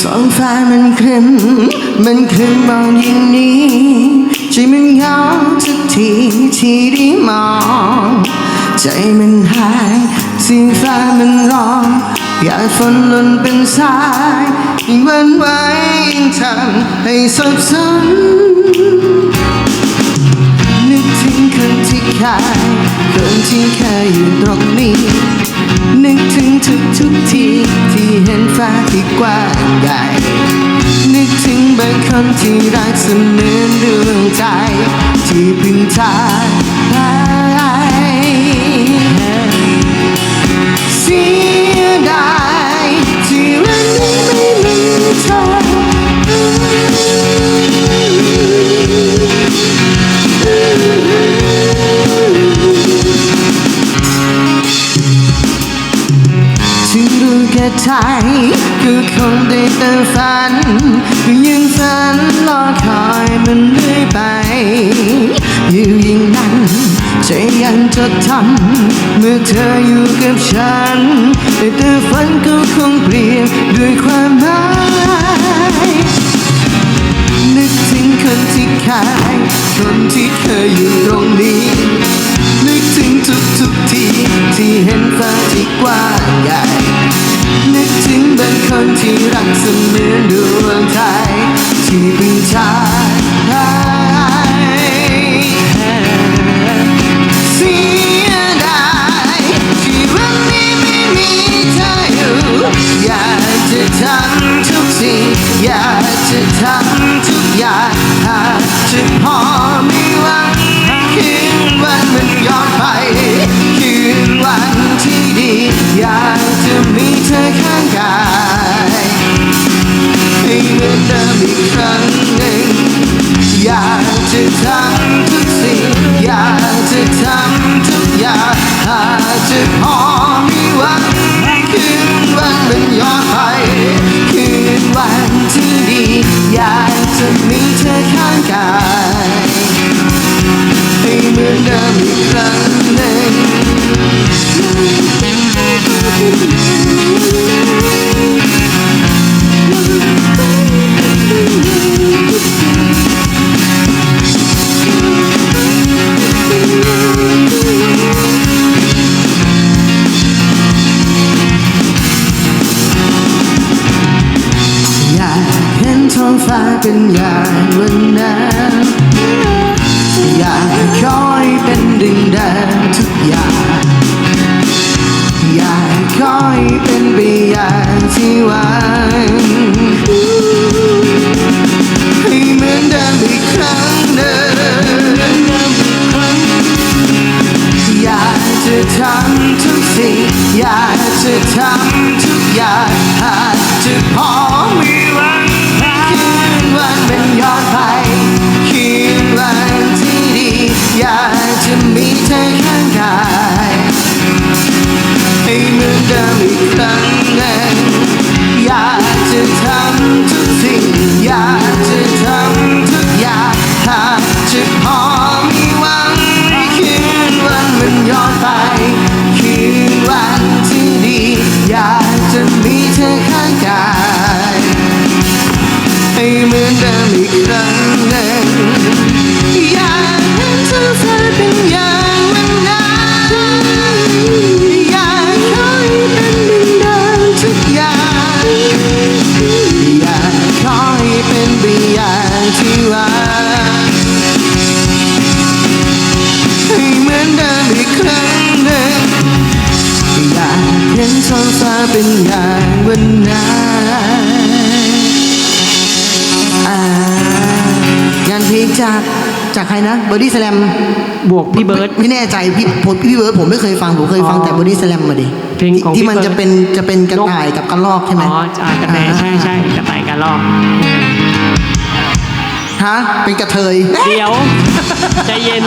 ท้องฟ้ามันครึ้มมันครึ้มมองอย่างนี้ใจมันเหงาทุกทีที่ได้มอง ใจมันหายสีฟ้ามันร้องอยากฝนหล่นเป็นสายยิ่งวันไหวยิ่งทำให้สับสนนึกถึงคนที่เคยคนที่เคยอยู่ตรงนี้ นึกถึงทุกทุกที ฟ้าที่กว้างใหญ่ นึกถึงบางคนที่รักเสมือนดวงใจ ที่พึ่งทาง คงได้แต่ฝันก็ยังฝันรอคอยมันเรื่อยไปอยู่อย่างนั้นใจยังจดทำเมื่อเธออยู่กับฉันแต่แต่ฝันก็คงเปลี่ยนด้วยความหมายนึกถึงคนที่เคยคนที่เคยอยู่ตรงนี้นึกถึงทุกทุกๆทีที่เห็นฟ้าที่กว้างใหญ่ นึกถึงบางคนที่รักเสมือนดวงใจที่เพึ่งชายเสียดายที่วันนี้ไม่มีเธออยู่อยากจะทำทุกสิ่งอยากจะทำทุกอย่างหากจะพอมีหวังคืนวันมันย้อนไปคืนวันที่ดีอยาก เหมือนเดิมอีกครั้งหนึ่ง อยากจะทำทุกสิ่ง อยากจะทำทุกอย่างหากจะพอมีวันคืนวันมันย้อนไปคืนวันที่ดี อยากจะมีเธอข้าง ฟ้าเป็นอย่างวันนั้นอยากคอยเป็นดึงดังทุกอย่างอยากคอยเป็นไปอย่างที่หวังให้เหมือนเดิมอีกครั้งหนึ่งอยากจะทำทุกสิ่งอยากจะทำทุกอย่างหากจะพอมี นวันเป็นยอดพา ฟ้าเป็นอย่างวันนั้นอ่างานเพลงจากจากใครนะบอดี้สแลมบวกพี่เบิร์ตไม่แน่ใจพี่ผมพี่เบิร์ดผมไม่เคยฟัง ผมเคยฟังอ๋อแต่บอดี้สแลมมาดิเพลงของที่พี่มันเบิร์ดจะเป็นจะเป็นกระต่ายกับกระรอกใช่ไหมอ๋ออ่ากระแตใช่ใช่กระต่ายกระรอกฮะเป็นกระเทยเดี๋ยวใจเย็น